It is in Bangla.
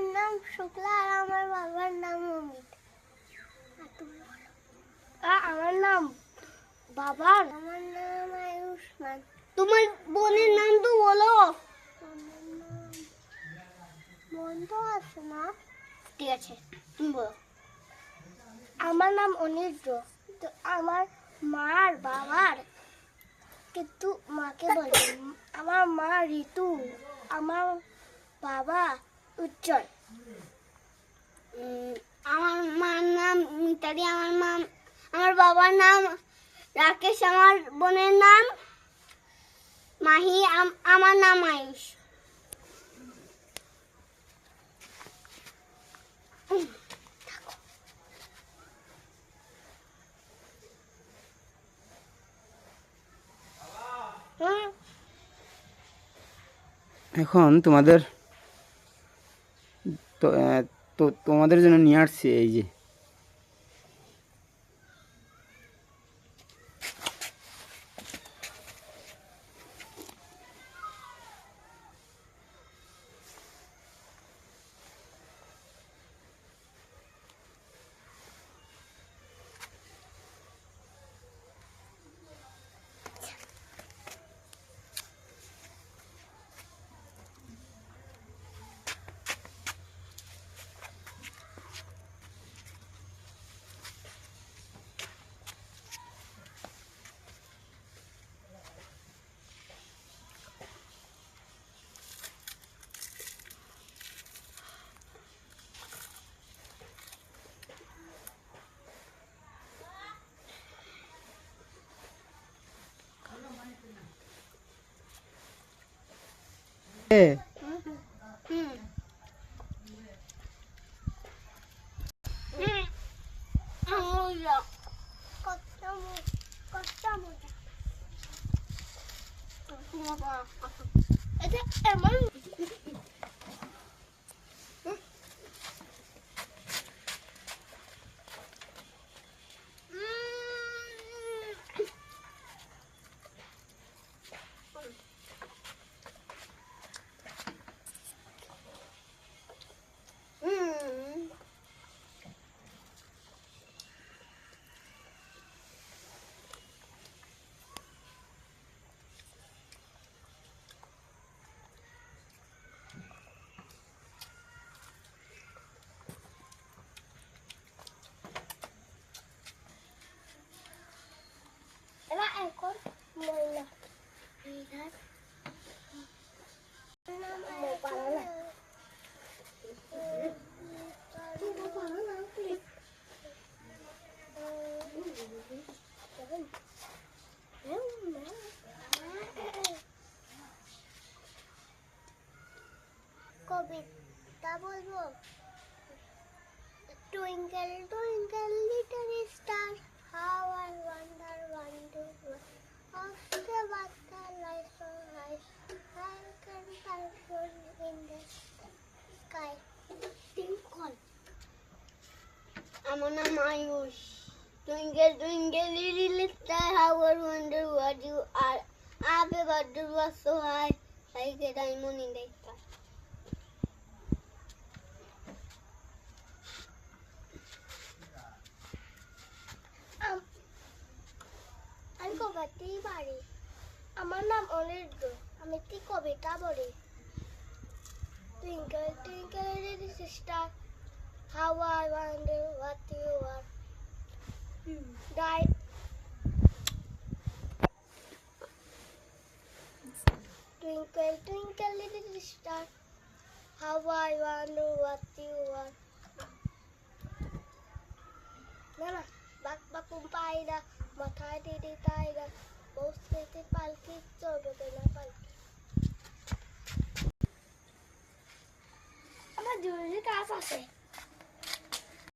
আমার নাম শুক্লা আর আমার বাবার নাম অমিত। আমার নাম বাবার আমার নাম আয়ুষ্মান। তোমার বোনের নাম তো বলো। বন্ধ আছে না ঠিক আছে, তুমি বলো। আমার নাম তো আমার মার বাবার কিন্তু মাকে বলে। আমার মা ঋতু। আমার বাবা উজ্জ্বল। আমার মার নাম মিতালি, আমার মা আমার বাবার নাম রাকেশ, আমার বোনের নাম মাহি, আম- আমার নাম আয়ুষ। এখন তোমাদের তো তো তোমাদের জন্য নিয়ে আসছি এই যে। É. É mais. কবিতা বলবো twinkle twinkle little star how I wonder wonder of the butterfly so nice I can turn in the sky tinkle আমার নাম Ayush twinkle twinkle little star how I wonder what you are above birthday was so high like a diamond in the sky আমি কবিতাই পারি আমার নাম অনির্দ আমি কি কবিতা বলি Twinkle, twinkle, little star, how I wonder what you are. Die. Twinkle, twinkle, little star, how I wonder what